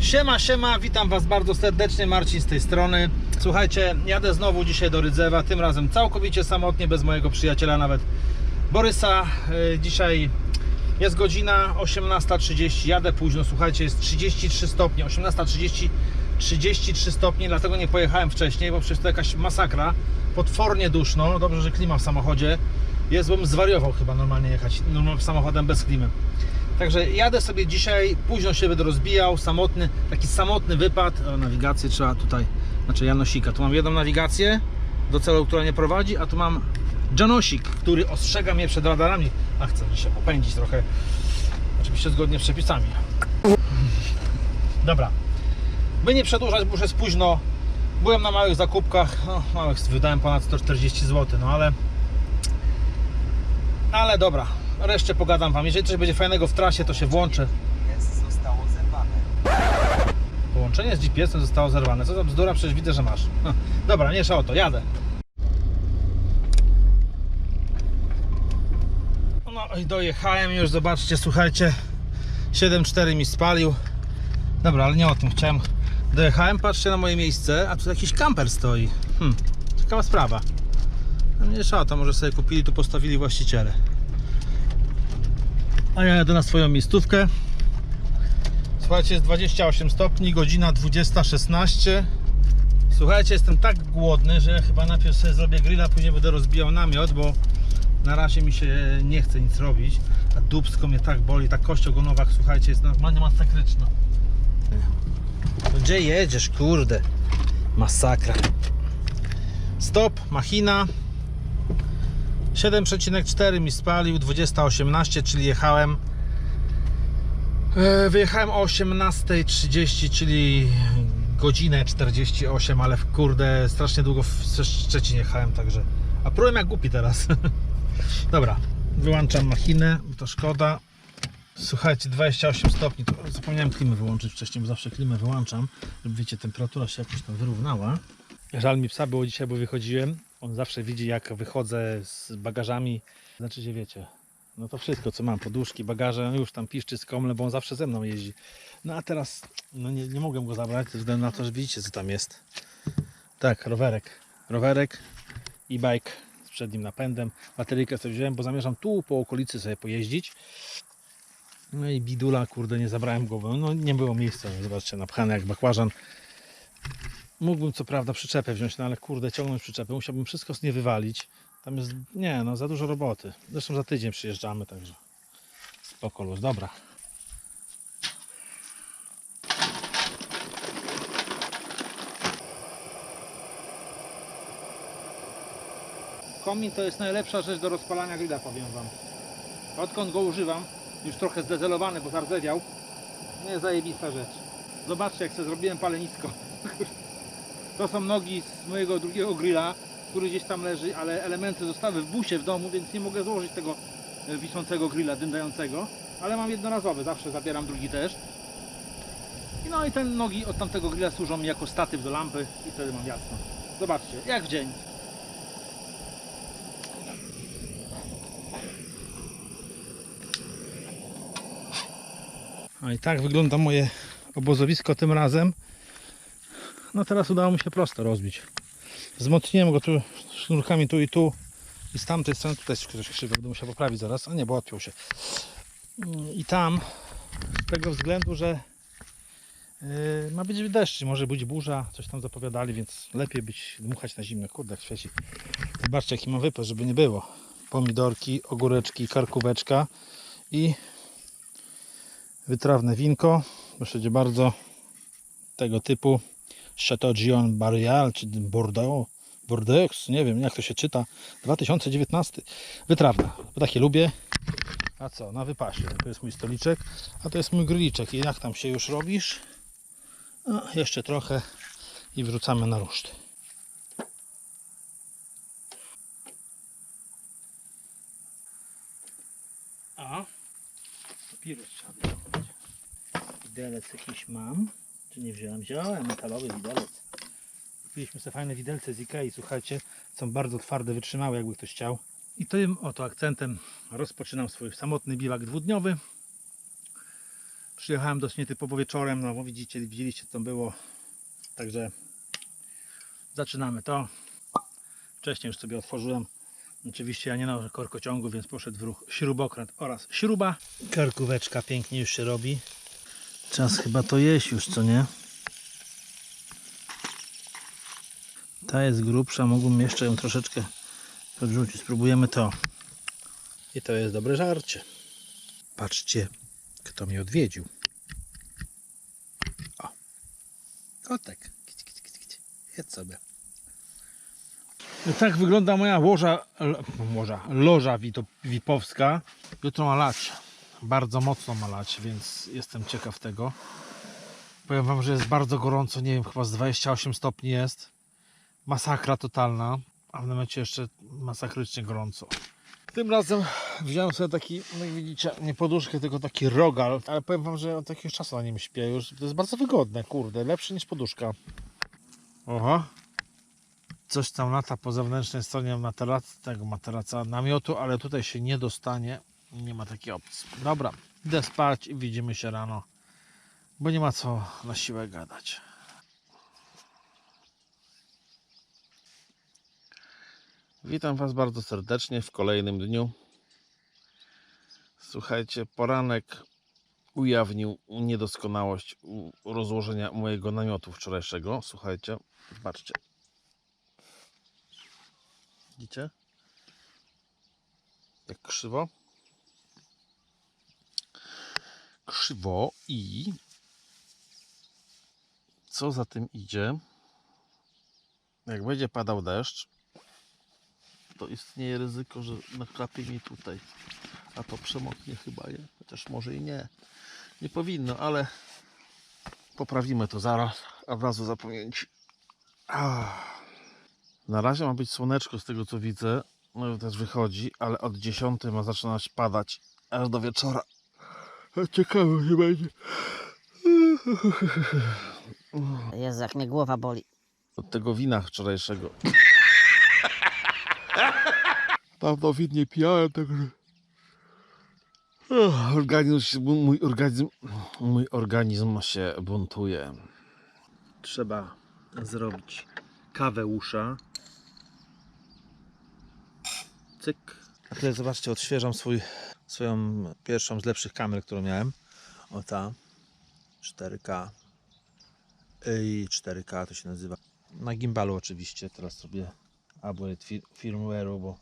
Siema, siema, witam Was bardzo serdecznie, Marcin z tej strony. Słuchajcie, jadę znowu dzisiaj do Rydzewa, tym razem całkowicie samotnie, bez mojego przyjaciela nawet Borysa. Yy, Dzisiaj jest godzina 18.30, jadę późno, słuchajcie, jest 33 stopnie, 18.30, 33 stopnie, dlatego nie pojechałem wcześniej, bo przecież to jakaś masakra, potwornie duszno, dobrze, że klima w samochodzie jest, bym zwariował chyba normalnie jechać samochodem bez klimy. Także jadę sobie dzisiaj, późno się będę rozbijał, samotny, taki samotny wypad. O, nawigację trzeba tutaj, znaczy Janosika. Tu mam jedną nawigację do celu, która nie prowadzi, a tu mam Janosik, który ostrzega mnie przed radarami. A chcę dzisiaj popędzić trochę, oczywiście zgodnie z przepisami. Dobra, by nie przedłużać, bo już jest późno. Byłem na małych zakupkach, no, małych, wydałem ponad 140 zł, no ale ale dobra, reszcie pogadam Wam. Jeżeli coś będzie fajnego w trasie, to się włączę. GPS zostało zerwane. Połączenie z GPS-em zostało zerwane. Co za bzdura, przecież widzę, że masz. Dobra, nie o to, jadę. No i dojechałem już, zobaczcie, słuchajcie. 7.4 mi spalił. Dobra, ale nie o tym chciałem. Dojechałem, patrzcie na moje miejsce, a tu jakiś kamper stoi. Hmm, ciekawa sprawa. No nie o to, może sobie kupili, tu postawili właściciele. A ja jadę na swoją miejscówkę. Słuchajcie, jest 28 stopni, godzina 20.16. Słuchajcie, jestem tak głodny, że chyba najpierw sobie zrobię grilla, później będę rozbijał namiot, bo na razie mi się nie chce nic robić. A dubsko mnie tak boli, ta kość ogonowa, słuchajcie, jest normalnie masakryczna. Gdzie jedziesz, kurde? Masakra. Stop, machina. 7,4 mi spalił, 20.18, czyli jechałem E, Wyjechałem o 18.30, czyli godzinę 48, ale w kurde strasznie długo w Szczecinie jechałem, także. A prułem jak głupi teraz. Dobra, wyłączam machinę, to szkoda. Słuchajcie, 28 stopni. To zapomniałem klimy wyłączyć wcześniej, bo zawsze klimę wyłączam, żeby wiecie, temperatura się jakoś tam wyrównała. Żal mi psa było dzisiaj, bo wychodziłem. On zawsze widzi, jak wychodzę z bagażami. Znaczy, że wiecie, no to wszystko, co mam, poduszki, bagaże, no już tam piszczy skomle, bo on zawsze ze mną jeździ. No a teraz, no nie, nie mogę go zabrać, ze względu na to, że widzicie, co tam jest. Tak, rowerek. Rowerek i bike z przednim napędem. Bateryjkę sobie wziąłem, bo zamierzam tu po okolicy sobie pojeździć. No i bidula, kurde, nie zabrałem go, no nie było miejsca, zobaczcie, napchane jak bakłażan. Mógłbym co prawda przyczepę wziąć, no ale kurde, ciągnąć przyczepę, musiałbym wszystko z nie wywalić. Tam jest, nie no, za dużo roboty. Zresztą za tydzień przyjeżdżamy, także spoko luz. Dobra. Komin to jest najlepsza rzecz do rozpalania grilla, powiem Wam. Odkąd go używam, już trochę zdezelowany, bo zardzewiał, nie jest zajebista rzecz. Zobaczcie, jak sobie zrobiłem palenisko. To są nogi z mojego drugiego grilla, który gdzieś tam leży, ale elementy zostały w busie w domu, więc nie mogę złożyć tego e, wiszącego grilla dyndającego. Ale mam jednorazowy, zawsze zabieram drugi też. I No i te nogi od tamtego grilla służą mi jako statyw do lampy i wtedy mam jasno. Zobaczcie, jak w dzień. A i tak wygląda moje obozowisko tym razem. No teraz udało mi się prosto rozbić. Wzmocniłem go tu sznurkami tu i tu i z tamtej strony tutaj jest ktoś krzywy, będę musiał poprawić zaraz, a nie, bo odpiął się. I tam z tego względu, że yy, ma być deszcz, może być burza, coś tam zapowiadali, więc lepiej być dmuchać na zimne. Kurde, jak świeci. Zobaczcie jaki mam wypas, żeby nie było. Pomidorki, ogóreczki, karkóweczka i wytrawne winko. Proszę bardzo, tego typu Chateaugion Barrial, czy Bordeaux, Bordeaux, nie wiem jak to się czyta, 2019. Wytrawna, bo takie lubię. A co, na wypasie. To jest mój stoliczek, a to jest mój grilliczek. I jak tam się już robisz? No, jeszcze trochę i wrzucamy na ruszt. A, papirus trzeba wyciągnąć. Widelec jakiś mam. Nie wziąłem? Wziąłem metalowy widelec. Kupiliśmy sobie fajne widelce z Ikei, słuchajcie, są bardzo twarde, wytrzymałe, jakby ktoś chciał. I tym oto akcentem rozpoczynam swój samotny biwak dwudniowy. Przyjechałem dość nietypowo wieczorem, no widzicie, widzieliście co tam było. Także zaczynamy to. Wcześniej już sobie otworzyłem. Oczywiście ja nie noszę korkociągu, więc poszedł w ruch śrubokręt oraz śruba. Karkóweczka pięknie już się robi. Czas chyba to jeść już, co nie? Ta jest grubsza, mógłbym jeszcze ją troszeczkę podrzucić. Spróbujemy to. I to jest dobre żarcie. Patrzcie, kto mnie odwiedził. O, kotek. Kić, kić. Jedz sobie. Tak wygląda moja łoża, loża wito- wipowska. Jutro ma lać. Bardzo mocno ma lać, więc jestem ciekaw tego. Powiem wam, że jest bardzo gorąco, nie wiem, chyba z 28 stopni jest. Masakra totalna, a w namiocie jeszcze masakrycznie gorąco. Tym razem wziąłem sobie taki, no jak widzicie, nie poduszkę, tylko taki rogal, ale powiem wam, że od jakiegoś czasu na nim śpię już. To jest bardzo wygodne, kurde, lepsze niż poduszka. Oho. Coś tam lata po zewnętrznej stronie materac, tego materaca namiotu, ale tutaj się nie dostanie. Nie ma takiej opcji. Dobra, idę spać i widzimy się rano, bo nie ma co na siłę gadać. Witam Was bardzo serdecznie w kolejnym dniu. Słuchajcie, poranek ujawnił niedoskonałość rozłożenia mojego namiotu wczorajszego. Słuchajcie, zobaczcie. Widzicie? Jak krzywo. Krzywo i co za tym idzie? Jak będzie padał deszcz, to istnieje ryzyko, że naklapie mi tutaj. A to przemoknie chyba, nie? Chociaż może i nie. Nie powinno, ale poprawimy to zaraz, a od razu zapomnieć. Ah. Na razie ma być słoneczko z tego co widzę. No też wychodzi, ale od 10 ma zaczynać padać aż do wieczora. A Ciekawe nie będzie. Jezu, jak mnie głowa boli. Od tego wina wczorajszego. Dawno win nie pijałem, także... Ech, Organizm się, mój organizm, mój organizm się buntuje. Trzeba zrobić kawę usza. Cyk. A tutaj zobaczcie, odświeżam swój, swoją pierwszą z lepszych kamer, którą miałem. O ta 4K i 4K to się nazywa. Na gimbalu oczywiście, teraz sobie upgrade fi- firmware'u, bo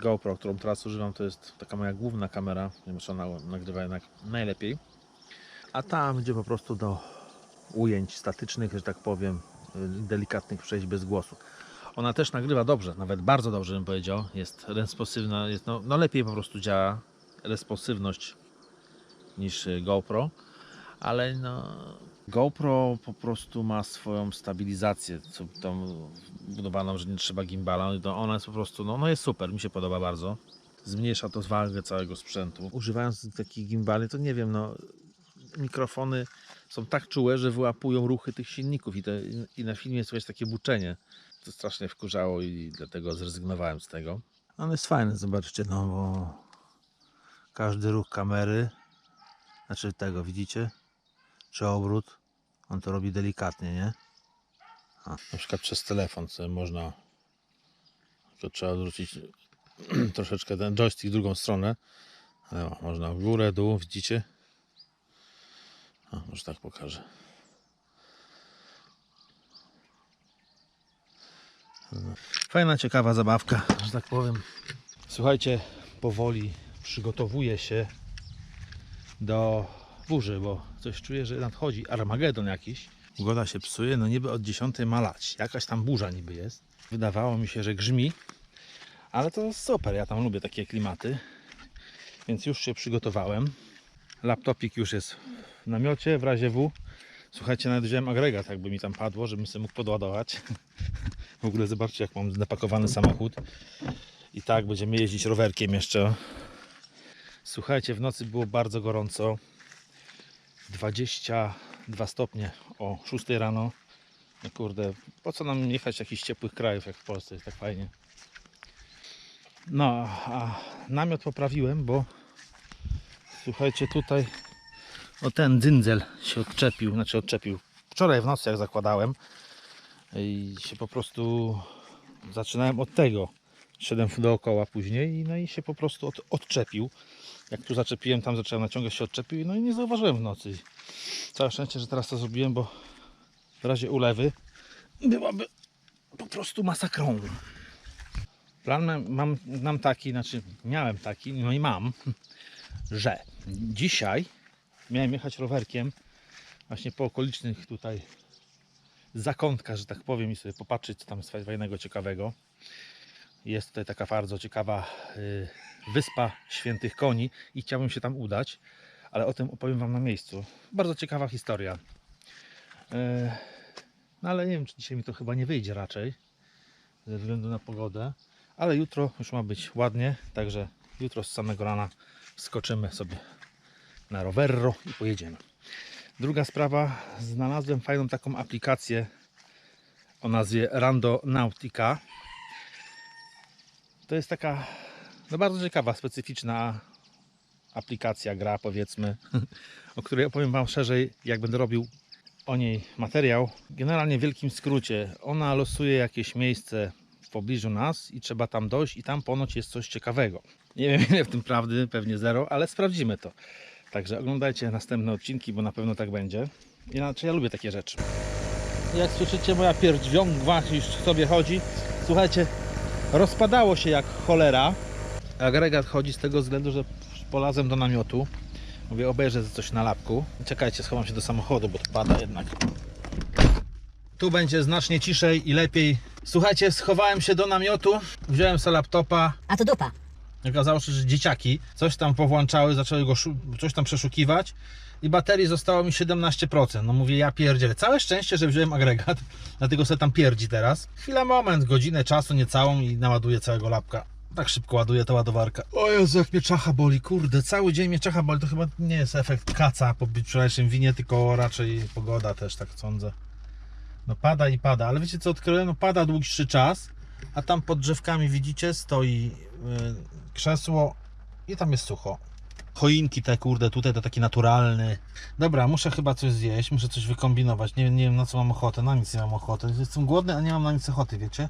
GoPro, którą teraz używam, to jest taka moja główna kamera, czy ona nagrywa jednak najlepiej. A ta będzie po prostu do ujęć statycznych, że tak powiem, y, delikatnych przejść bez głosu. Ona też nagrywa dobrze, nawet bardzo dobrze bym powiedział. Jest responsywna, jest no, no lepiej po prostu działa responsywność niż y, GoPro, ale no GoPro po prostu ma swoją stabilizację, co tam budowaną, że nie trzeba gimbala. No ona jest po prostu, no, no jest super, mi się podoba bardzo. Zmniejsza to wagę całego sprzętu. Używając takich gimbali, to nie wiem, no mikrofony są tak czułe, że wyłapują ruchy tych silników i, te, i na filmie słychać takie buczenie. To strasznie wkurzało i dlatego zrezygnowałem z tego. On jest fajny, zobaczcie, no bo każdy ruch kamery, znaczy tego, widzicie? czy obrót, on to robi delikatnie, nie? A, na przykład przez telefon można to trzeba odwrócić troszeczkę ten joystick w drugą stronę ale o, można w górę, dół, widzicie? A, może tak pokażę fajna, ciekawa zabawka, że tak powiem słuchajcie, powoli przygotowuję się do burzy, bo coś czuję, że nadchodzi Armagedon jakiś. Pogoda się psuje, no niby od 10 ma lać. Jakaś tam burza niby jest. Wydawało mi się, że grzmi, ale to super, ja tam lubię takie klimaty. Więc już się przygotowałem. Laptopik już jest w namiocie, w razie W. Słuchajcie, nawet wziąłem agregat, jakby mi tam padło, żebym sobie mógł podładować. W ogóle zobaczcie, jak mam napakowany samochód. I tak będziemy jeździć rowerkiem jeszcze. Słuchajcie, w nocy było bardzo gorąco. 22 stopnie o 6 rano. No kurde, po co nam jechać jakichś ciepłych krajów jak w Polsce, jest tak fajnie. No, a namiot poprawiłem, bo słuchajcie, tutaj O ten dzyndzel się odczepił, znaczy odczepił. Wczoraj w nocy jak zakładałem i się po prostu zaczynałem od tego. Szedłem dookoła później no i się po prostu od, odczepił. Jak tu zaczepiłem, tam zacząłem naciągać się odczepił no i nie zauważyłem w nocy. Całe szczęście, że teraz to zrobiłem, bo w razie ulewy byłaby po prostu masakrą. Plan mam, mam, mam taki, znaczy miałem taki, no i mam, że dzisiaj miałem jechać rowerkiem właśnie po okolicznych tutaj zakątkach, że tak powiem, i sobie popatrzeć, co tam jest fajnego, ciekawego. Jest tutaj taka bardzo ciekawa y, wyspa Świętych Koni i chciałbym się tam udać, ale o tym opowiem Wam na miejscu. Bardzo ciekawa historia. Y, no ale nie wiem, czy dzisiaj mi to chyba nie wyjdzie raczej, ze względu na pogodę. Ale jutro już ma być ładnie, także jutro z samego rana wskoczymy sobie na rowerro i pojedziemy. Druga sprawa, znalazłem fajną taką aplikację o nazwie Rando Nautica. To jest taka no bardzo ciekawa, specyficzna aplikacja, gra powiedzmy, o której opowiem Wam szerzej, jak będę robił o niej materiał. Generalnie w wielkim skrócie, ona losuje jakieś miejsce w pobliżu nas i trzeba tam dojść i tam ponoć jest coś ciekawego. Nie wiem ile w tym prawdy, pewnie zero, ale sprawdzimy to. Także oglądajcie następne odcinki, bo na pewno tak będzie. Inaczej ja lubię takie rzeczy. Jak słyszycie, moja pierdźwiągwa już sobie chodzi. Słuchajcie, rozpadało się jak cholera. Agregat chodzi z tego względu, że polazłem do namiotu. Mówię, obejrzę coś na lapku. Czekajcie, schowam się do samochodu, bo to pada jednak. Tu będzie znacznie ciszej i lepiej. Słuchajcie, schowałem się do namiotu, wziąłem sobie laptopa, A to dupa. Okazało się, że dzieciaki coś tam powłączały, zaczęły go coś tam przeszukiwać i baterii zostało mi 17%. No mówię, ja pierdzielę. Całe szczęście, że wziąłem agregat, dlatego sobie tam pierdzi teraz. Chwila, moment, godzinę czasu, niecałą i naładuję całego lapka. Tak szybko ładuje ta ładowarka. O Jezu, jak mnie czacha boli, kurde, cały dzień mnie czacha boli. To chyba nie jest efekt kaca po wczorajszym winie, tylko raczej pogoda też, tak sądzę. No pada i pada, ale wiecie co odkryłem? No pada dłuższy czas, a tam pod drzewkami widzicie stoi y, krzesło i tam jest sucho. Choinki te kurde, tutaj to taki naturalny. Dobra, muszę chyba coś zjeść, muszę coś wykombinować. Nie, nie wiem na co mam ochotę, na nic nie mam ochoty. Jestem głodny, a nie mam na nic ochoty, wiecie?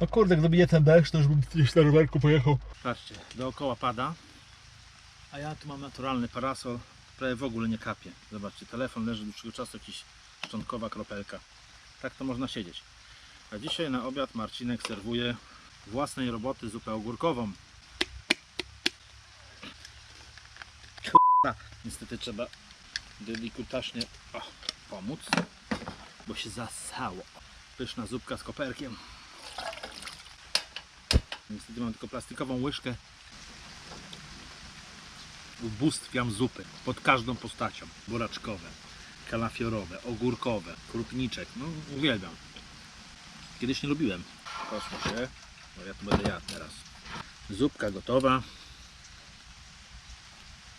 No kurde, gdyby nie ten deszcz, to już bym gdzieś na rowerku pojechał. Patrzcie, dookoła pada, a ja tu mam naturalny parasol, prawie w ogóle nie kapie. Zobaczcie, telefon leży dłuższego czasu, jakiś szczątkowa kropelka. Tak to można siedzieć. A dzisiaj na obiad Marcinek serwuje własnej roboty zupę ogórkową. Kurwa, Niestety trzeba delikutaśnie o, pomóc, bo się zasało. Pyszna zupka z koperkiem. Niestety mam tylko plastikową łyżkę. Ubóstwiam zupy pod każdą postacią. Buraczkowe, kalafiorowe, ogórkowe, krupniczek. No uwielbiam. Kiedyś nie lubiłem. Poszło się, bo ja tu będę jadł teraz. Zupka gotowa.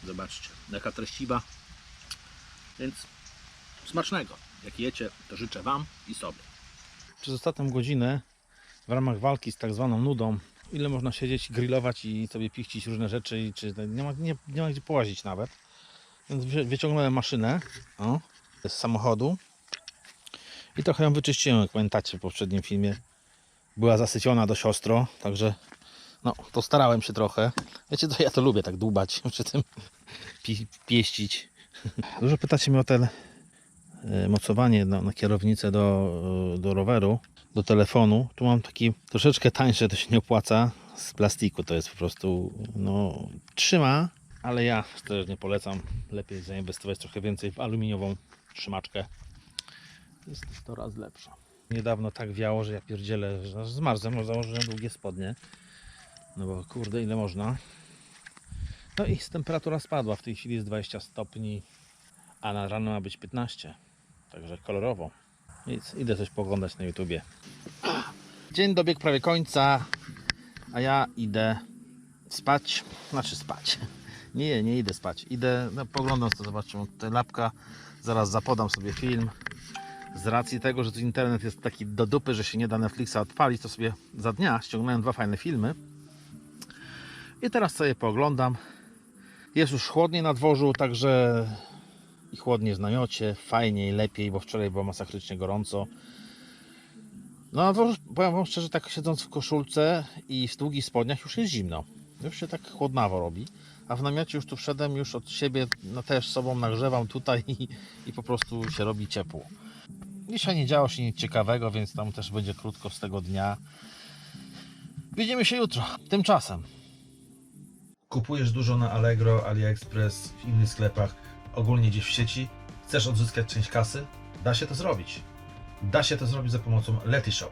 Zobaczcie, jaka treściwa. Więc smacznego. Jak jecie, to życzę Wam i sobie. Przez ostatnią godzinę w ramach walki z tak zwaną nudą, ile można siedzieć, grillować i sobie pichcić różne rzeczy, czy nie ma, nie, nie ma gdzie połazić nawet. Więc wy- wyciągnąłem maszynę o, z samochodu i trochę ją wyczyściłem, jak pamiętacie w poprzednim filmie. Była zasyciona dość ostro, także no, to starałem się trochę. Wiecie co, ja to lubię tak dłubać przy tym pi- pieścić. Dużo pytacie mnie o ten e, mocowanie na, na kierownicę do, do roweru, do telefonu. Tu mam taki troszeczkę tańsze, to się nie opłaca. Z plastiku to jest po prostu, no, trzyma, ale ja też nie polecam. Lepiej zainwestować trochę więcej w aluminiową trzymaczkę. Jest 100 razy lepsza. Niedawno tak wiało, że ja pierdzielę, że zmarzłem, bo założyłem długie spodnie. No bo kurde, ile można. No i temperatura spadła. W tej chwili jest 20 stopni, a na rano ma być 15. Także kolorowo. Idę coś poglądać na YouTubie. Dzień dobiegł prawie końca, a ja idę spać. Znaczy spać. Nie, nie idę spać. Idę, no, poglądam to, zobaczę, te lapka. Zaraz zapodam sobie film. Z racji tego, że tu internet jest taki do dupy, że się nie da Netflixa odpalić, to sobie za dnia ściągnąłem dwa fajne filmy. I teraz sobie pooglądam. Jest już chłodniej na dworzu, także i chłodniej w namiocie, fajniej, lepiej, bo wczoraj było masakrycznie gorąco. No powiem Wam szczerze, tak siedząc w koszulce i w długich spodniach już jest zimno. Już się tak chłodnawo robi. A w namiocie już tu wszedłem, już od siebie no, też sobą nagrzewam tutaj i, i po prostu się robi ciepło. Dzisiaj nie działo się nic ciekawego, więc tam też będzie krótko z tego dnia. Widzimy się jutro. Tymczasem. Kupujesz dużo na Allegro, AliExpress, w innych sklepach, ogólnie gdzieś w sieci. Chcesz odzyskać część kasy? Da się to zrobić. Da się to zrobić za pomocą Letishop.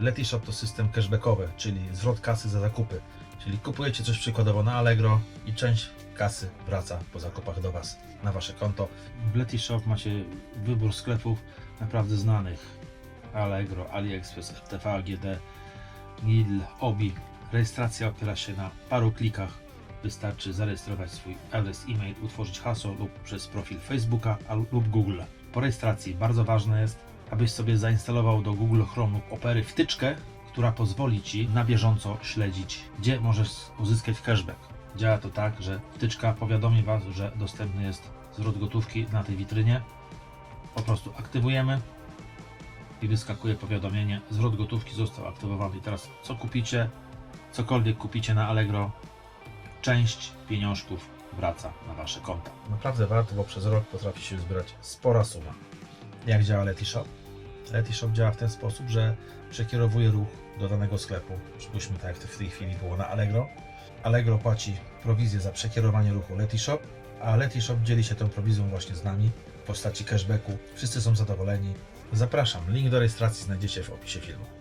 Letishop to system cashbackowy, czyli zwrot kasy za zakupy. Czyli kupujecie coś przykładowo na Allegro i część kasy wraca po zakupach do Was na Wasze konto. W Letishop macie wybór sklepów naprawdę znanych. Allegro, AliExpress, FTV, AGD, Lidl, Obi. Rejestracja opiera się na paru klikach. Wystarczy zarejestrować swój adres e-mail, utworzyć hasło lub przez profil Facebooka lub Google. Po rejestracji bardzo ważne jest, abyś sobie zainstalował do Google Chrome lub Opery wtyczkę, która pozwoli Ci na bieżąco śledzić, gdzie możesz uzyskać cashback. Działa to tak, że wtyczka powiadomi Was, że dostępny jest zwrot gotówki na tej witrynie. Po prostu aktywujemy, i wyskakuje powiadomienie, zwrot gotówki został aktywowany. Teraz co kupicie, cokolwiek kupicie na Allegro, część pieniążków wraca na Wasze konta. Naprawdę warto, bo przez rok potrafi się zbierać spora suma. Jak działa Letishop? Letishop działa w ten sposób, że przekierowuje ruch do danego sklepu. Przypuśćmy tak jak w tej chwili było na Allegro. Allegro płaci prowizję za przekierowanie ruchu Letishop, a Letishop dzieli się tą prowizją właśnie z nami w postaci cashbacku. Wszyscy są zadowoleni. Zapraszam, link do rejestracji znajdziecie w opisie filmu.